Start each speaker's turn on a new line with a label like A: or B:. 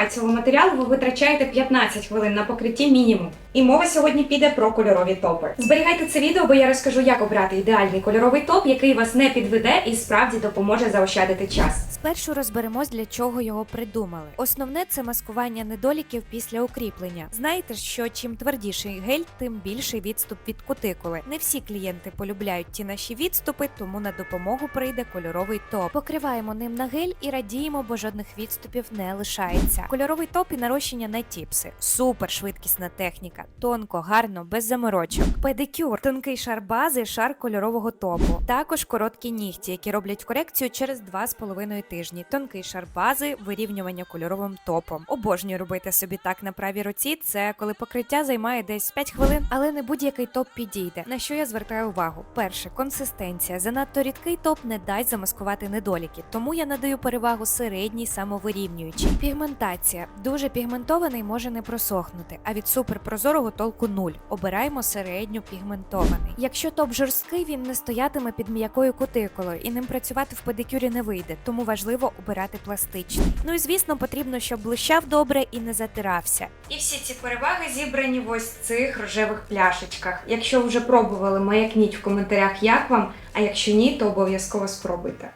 A: немає цього матеріалу, ви витрачаєте 15 хвилин на покритті мінімум. І мова сьогодні піде про кольорові топи. Зберігайте це відео, бо я розкажу, як обрати ідеальний кольоровий топ, який вас не підведе і справді допоможе заощадити час.
B: Спершу розберемось, для чого його придумали. Основне це маскування недоліків після укріплення. Знаєте що чим твердіший гель, тим більший відступ від кутикули. Не всі клієнти полюбляють ті наші відступи, тому на допомогу прийде кольоровий топ. Покриваємо ним на гель і радіємо, бо жодних відступів не лишається. Кольоровий топ і нарощення на тіпси. Супер швидкісна техніка, тонко, гарно, без заморочок. Педикюр, тонкий шар бази, шар кольорового топу. Також короткі нігті, які роблять корекцію через 2,5 тижні. Тонкий шар бази, вирівнювання кольоровим топом. Обожнюю робити собі так на правій руці. Це коли покриття займає десь 5 хвилин, але не будь-який топ підійде. На що я звертаю увагу? Перше, консистенція. Занадто рідкий топ не дасть замаскувати недоліки, тому я надаю перевагу середній самовирівнюючій. Пігментація. Дуже пігментований може не просохнути, а від суперпрозорого толку нуль. Обираємо середньо пігментований. Якщо топ жорсткий, він не стоятиме під м'якою кутикулою і ним працювати в педикюрі не вийде, тому важливо обирати пластичний. Ну і звісно, потрібно, щоб блищав добре і не затирався.
A: І всі ці переваги зібрані в ось цих рожевих пляшечках. Якщо вже пробували, маякніть в коментарях, як вам, а якщо ні, то обов'язково спробуйте.